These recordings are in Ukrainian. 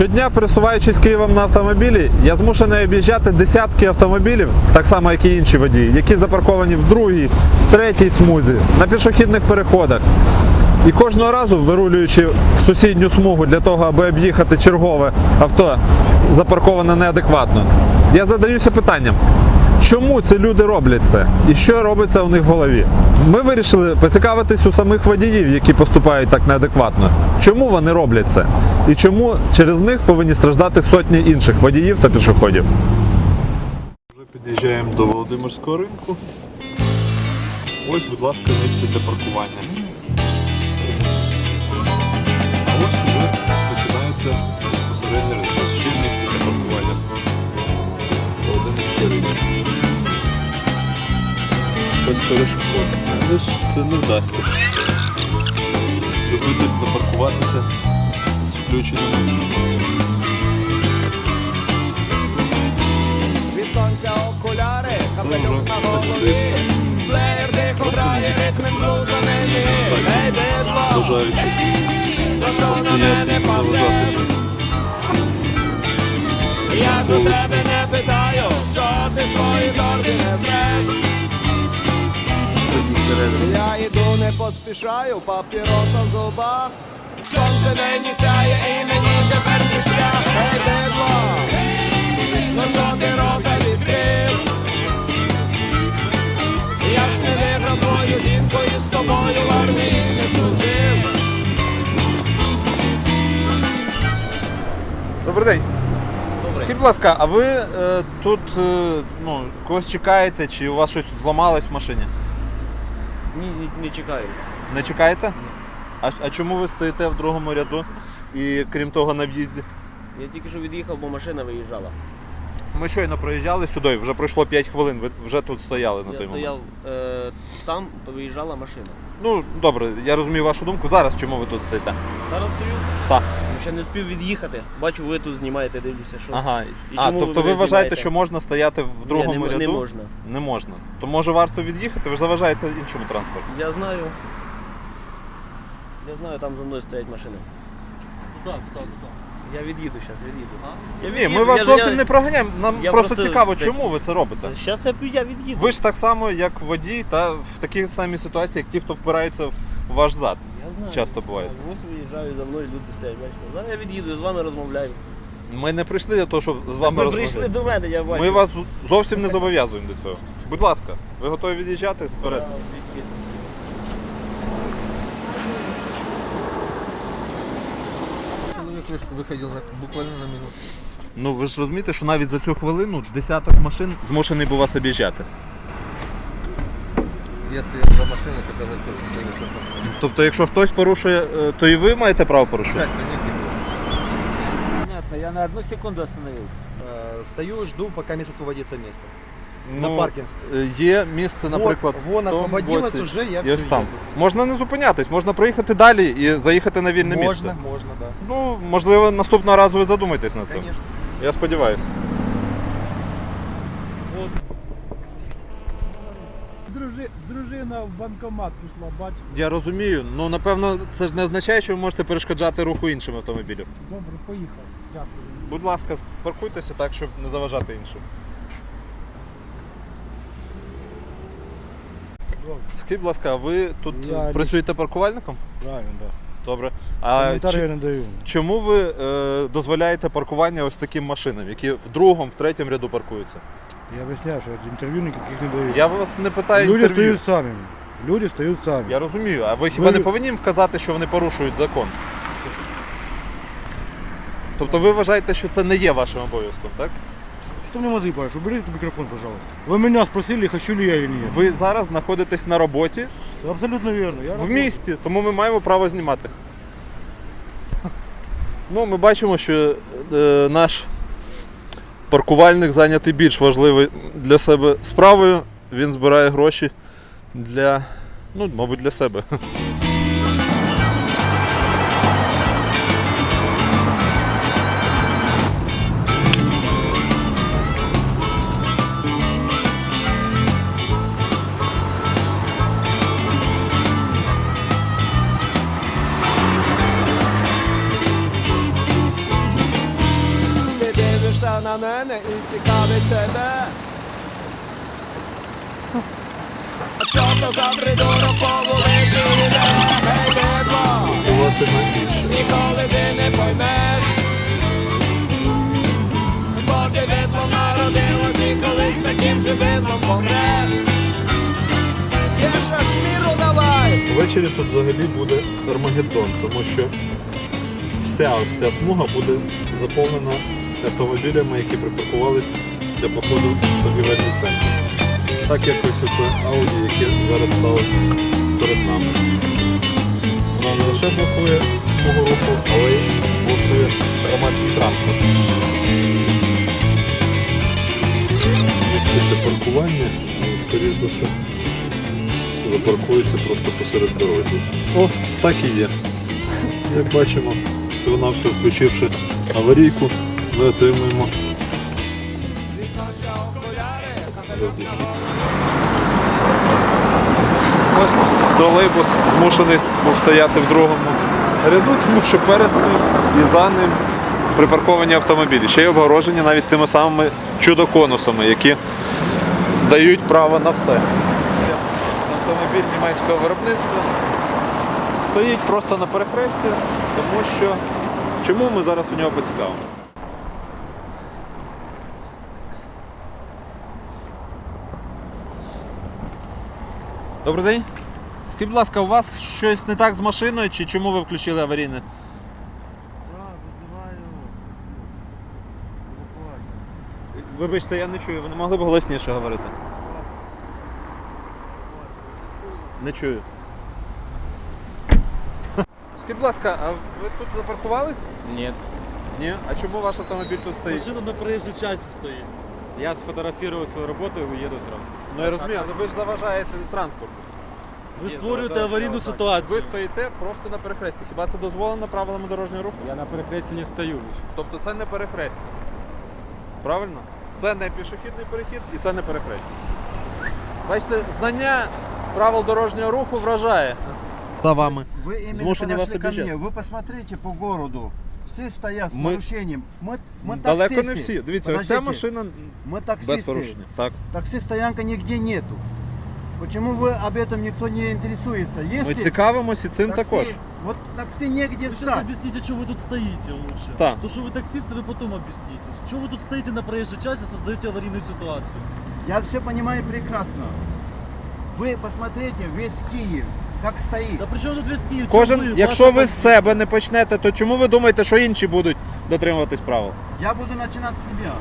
Щодня, пересуваючись Києвом на автомобілі, я змушений об'їжджати десятки автомобілів, так само як і інші водії, які запарковані в другій, третій смузі, на пішохідних переходах. І кожного разу, вирулюючи в сусідню смугу для того, аби об'їхати чергове авто, запарковане неадекватно, я задаюся питанням, чому ці люди роблять це і що робиться у них в голові. Ми вирішили поцікавитись у самих водіїв, які поступають так неадекватно. Чому вони роблять це? І чому через них повинні страждати сотні інших водіїв та пішоходів? Вже під'їжджаємо до Володимирського ринку. Ось, будь ласка, місце для паркування. А ось вже починається 140 але ж це не вдасться. Доведеться запаркуватися з включеним. Від сонця окуляри, капелюк на голові, плеєр тихо грає, ритм блуза не є, гей, бидло, до що на мене пасе. Я ж у тебе не питаю, що ти свої торби несеш. Я йду, не поспішаю, папіроса в зубах. Сонце мені сяє і мені тепер не шлях. Ей, бидло, ну що ти рота відкрив? Я ж не виграв твою жінку і з тобою в армії не служив. Добрий день. Скажіть, будь ласка, а ви е, тут е, ну, когось чекаєте, чи у вас щось зламалось в машині? Ні, не, не чекаю. Не чекаєте? А, а чому ви стоїте в другому ряду і крім того на в'їзді? Я тільки що від'їхав, бо машина виїжджала. Ми щойно проїжджали сюди, вже пройшло 5 хвилин, ви вже тут стояли на я той стояв момент. е, там, виїжджала машина. Ну, добре, я розумію вашу думку. Зараз чому ви тут стоїте? Зараз стою. Так. Ну, Ще не встиг від'їхати. Бачу, ви тут знімаєте, дивлюся, що. Ага. І А, чому тобто ви мене вважаєте, знімаєте? що можна стояти в другому Ні, не, ряду? не можна. Не можна. То може варто від'їхати, ви ж заважаєте іншому транспорту. Я знаю. Я знаю, там за мною стоять машини. Куди, куди, куди? Я від'їду зараз, від'їду. Я Ні, ми вас зовсім не проганяємо. Нам Я просто просто- цікаво, чому ви це робите. Зараз я, я від'їду. Ви ж так само, як водій, та в такій самій ситуації, як ті, хто впираються в ваш зад. Я знаю. часто буває. Ось виїжджаю за мною, люди стоять, бачите. Зараз я від'їду, з вами розмовляю. Ми не прийшли для того, щоб з вами ви розмовляти. прийшли до мене, я бачу. Ми вас зовсім не зобов'язуємо до цього. Будь ласка, ви готові від'їжджати вперед? Я від'їду. Человек выш- выходил на- буквально на минуту. Ну ви ж розумієте, що навіть за цю хвилину десяток машин змушений був вас об'їжджати. Я стоял за машиной, которая собственно совершенно. Тобто, якщо хтось порушує, е, то і ви маєте право порушувати? Понятно, я на одну секунду остановился. Э, Стою, жду, пока место освободится место. Ну, на паркинг. е, Є місце, наприклад. вот, вон в тому освободилось боці. уже, я І все ось там. Можна не зупинятись, можна проїхати далі і заїхати на вільне Можно, місце. можно, да. Ну, можливо, наступного разу ви задумаєтесь над цим. Конечно. Я сподіваюся. Дружи, дружина в банкомат пішла, бач. Я розумію, ну напевно, це ж не означає, що ви можете перешкоджати руху іншим автомобілям. Добре, поїхав. Дякую. Будь ласка, паркуйтеся так, щоб не заважати іншим. Скажіть, будь ласка, а ви тут Я працюєте паркувальником? Правильно, так. Добре. А Коментар я не даю. чому ви е, дозволяєте паркування ось таким машинам, які в другому, в третьому ряду паркуються? Я объясняю, что интервью никаких не даю. Я вас не питаю Люди інтерв'ю. стоят сами. Люди стоят сами. Я розумію, а ви хіба Ви- не повинні їм вказати, що вони порушують закон? Тобто ви вважаєте, що це не є вашим обов'язком, так? Что мне мозги паришь? Убери этот микрофон, пожалуйста. Вы меня спросили, хочу ли я или нет. Ви зараз знаходитесь на роботі Абсолютно верно. Я в работаю. місті, тому ми маємо право знімати. Ну, ми бачимо, що е, наш паркувальник зайнятий більш важливою для себе справою. Він збирає гроші для, ну, мабуть, для себе. Мене і цікавить тебе. А що то за придурок по вулиці йде? Гей, бидло, ніколи ти не поймеш. Бо ти бидлом народилась і колись таким же бидлом помреш. Є ж аж міру давай! Ввечері тут взагалі буде Армагеддон, тому що вся ось ця смуга буде заповнена автомобілями, які припаркувались для походу в торгівельний центр. Так як ось оце Ауді, яке зараз стало перед нами. Вона не лише блокує смугу руху, але й блокує громадський транспорт. Місце паркування, ну, скоріш за все, запаркується просто посеред дороги. О, так і є. Як бачимо, всього на все включивши аварійку, ми отримуємо. Ось тролейбус змушений був стояти в другому ряду, тому що перед ним і за ним припарковані автомобілі. Ще й обгорожені навіть тими самими чудо-конусами, які дають право на все. Автомобіль німецького виробництва стоїть просто на перехресті, тому що чому ми зараз у нього поцікавимося? Добрий день. Скажіть, будь ласка, у вас щось не так з машиною, чи чому ви включили аварійне? Да, вызываю. Вибачте, я не чую, ви не могли б голосніше говорити. Не чую. Скажіть, будь ласка, а ви тут запаркувались? Нет. Ні. А чому ваш автомобіль тут стоїть? Машина на проезжей части стоит. Я сфотографировал свою работу и уеду сразу. Ну я розумію, але ви ж заважаєте транспорту. Ви створюєте аварійну ситуацію. Ви стоїте просто на перехресті. Хіба це дозволено правилами дорожнього руху? Я на перехресті не стою. Тобто це не перехрестя. Правильно? Це не пішохідний перехід і це не перехрестя. Бачите, знання правил дорожнього руху вражає. За вами. Вы именно Змушені вас подошли ко обіжати. мне. Вы посмотрите по городу Все стоят с Мы- нарушением. Мы, мы Далеко не таксисты. всі. Дивіться, ось ця Подождите. машина Мы без таксисты. порушення. Так. Такси стоянка нигде нету. Почему вы об этом никто не интересуется? Ми Если цікавимося і цим такси- також. Вот такси негде Вы сейчас встать. объясните, что вы тут стоите лучше. Да. То, что вы таксисты, вы потом объясните. Что вы тут стоите на проезжей части, создаете аварийную ситуацию. Я все понимаю прекрасно. Вы посмотрите весь Киев, как стоит. Да при чому тут Київ? Кожен, ви? якщо ви з себе не почнете, то чому ви думаєте, що інші будуть дотримуватись правил? Я буду начинать с себя.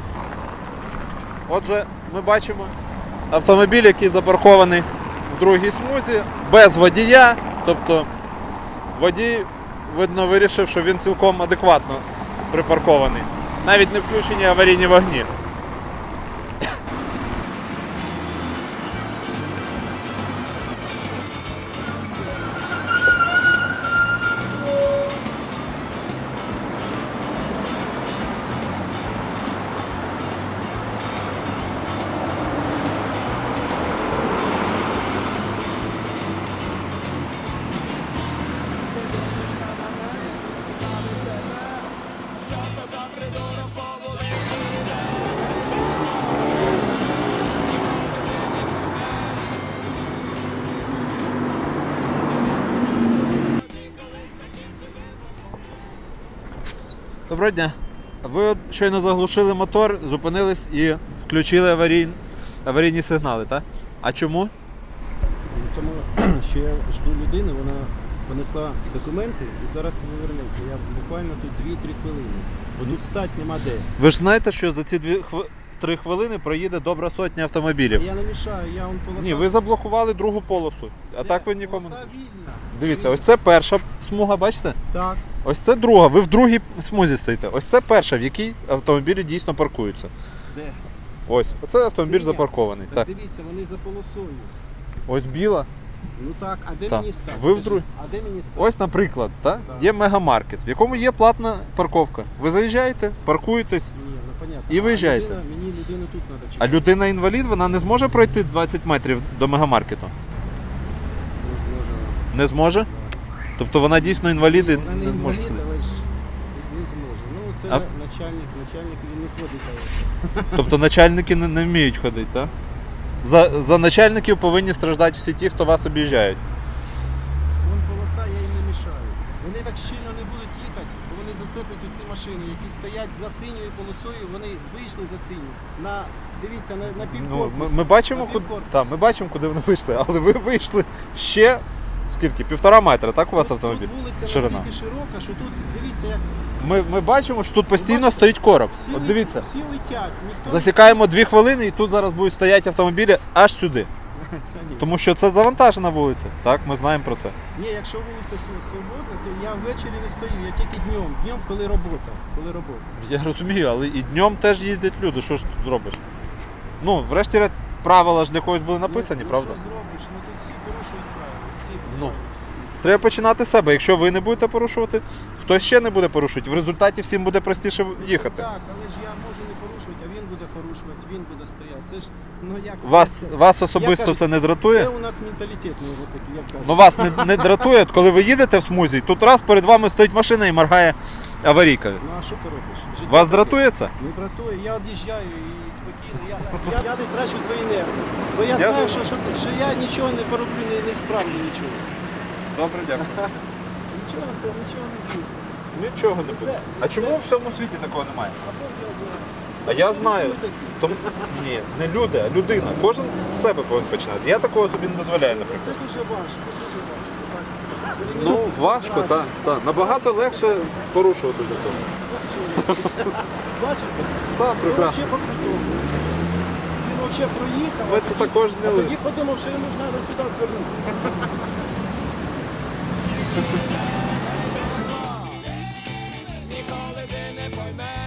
Отже, ми бачимо автомобіль, який запаркований в другій смузі, без водія. Тобто водій, видно, вирішив, що він цілком адекватно припаркований. Навіть не включені аварійні вогні. Доброго дня. Ви щойно заглушили мотор, зупинились і включили аварій... аварійні сигнали, так? А чому? Тому що я жду людини, вона понесла документи і зараз повернеться. Я буквально тут 2-3 хвилини. Бо тут стати нема де. Ви ж знаєте, що за ці дві хв... три хвилини проїде добра сотня автомобілів. Я не мішаю, я он полоса. Ні, ви заблокували другу полосу. А Де? так ви нікому. Полоса вільна. Дивіться, ось це перша смуга, бачите? Так. Ось це друга. Ви в другій смузі стоїте. Ось це перша, в якій автомобілі дійсно паркуються. Де? Ось, оце автомобіль Синя? запаркований. Так, Так. дивіться, вони за полосою. Ось біла. Ну так, а де Так. мені стати? Ви в Скажіть? А де мені стати? Ось, наприклад, так? Так. є мегамаркет, в якому є платна парковка. Ви заїжджаєте, паркуєтесь, Ні, ну понятно. І А виїжджаєте. людина- Мені людину тут треба а чекати. людина інвалід, вона не зможе пройти 20 метрів до мегамаркету. Не зможе. Не зможе? Тобто вона дійсно інвалід і вона не зможе. інвалід, але ж не зможе. Ну це А- начальник, начальник він не ходить. але Тобто начальники не, не вміють ходити, так? За, за начальників повинні страждати всі ті, хто вас об'їжджають. Вон полоса, я їм не мішаю. Вони так щільно не будуть їхати, бо вони зацеплять оці машини, які стоять за синьою полосою, вони вийшли за синю. На, дивіться, на, на Ну, ми, ми, бачимо, на куди, та, ми бачимо, куди вони вийшли, але ви вийшли ще скільки? Півтора метра, так у вас автомобіль? Тут вулиця Ширина. настільки широка, що тут, дивіться, як Ми, ми бачимо, що тут постійно бачите? стоїть короб. всі, От лет- дивіться. всі летять. Ніхто Засікаємо дві хвилини і тут зараз будуть стояти автомобілі аж сюди. не... Це ні. Тому що це завантажена вулиця. Так, ми знаємо про це. Ні, якщо вулиця св- свободна, то я ввечері не стою, я тільки днем. Днем, коли робота. Коли робота. Я розумію, але і днем теж їздять люди. Що ж тут зробиш? Ну, врешті правила ж для когось були написані, ну, правда? Ну, що зробиш? Ну тут всі порушують правила. Всі, Ну. правила, всі. Треба починати з себе. Якщо ви не будете порушувати, хтось ще не буде порушувати. В результаті всім буде простіше їхати. Так, але ж я можу не порушувати, а він буде порушувати, він буде стояти. Це ж, ну як Вас, сказати, вас Я особисто кажу, це не Це дратує? у нас менталітет, ну, от такий, я кажу. Ну вас не, не дратує, от коли ви їдете в смузі, тут раз перед вами стоїть машина і моргає аварійкою. Ну а що ти робиш? Життя Вас таке. дратує це? Не дратує, я об'їжджаю і спокійно. Я, я, я не трачу свої нерви. Бо я Дякую. знаю, що, що, що я нічого не пороблю, не, не справлю нічого. Добре, дякую. Нічого, нічого не буде. Нічого не буде. А чому в всьому світі такого немає? А я знаю. Тому ні, не люди, а людина. Кожен з себе повинен починати. Я такого собі не дозволяю, наприклад. Це дуже важко, дуже важко. Ну, важко, так. так. Набагато легше порушувати закон. Бачите? Так, прекрасно. Він взагалі проїхав. А це тоді- також а зняли. тоді подумав, що йому ж треба сюди звернути. Ніколи ти не поймеш.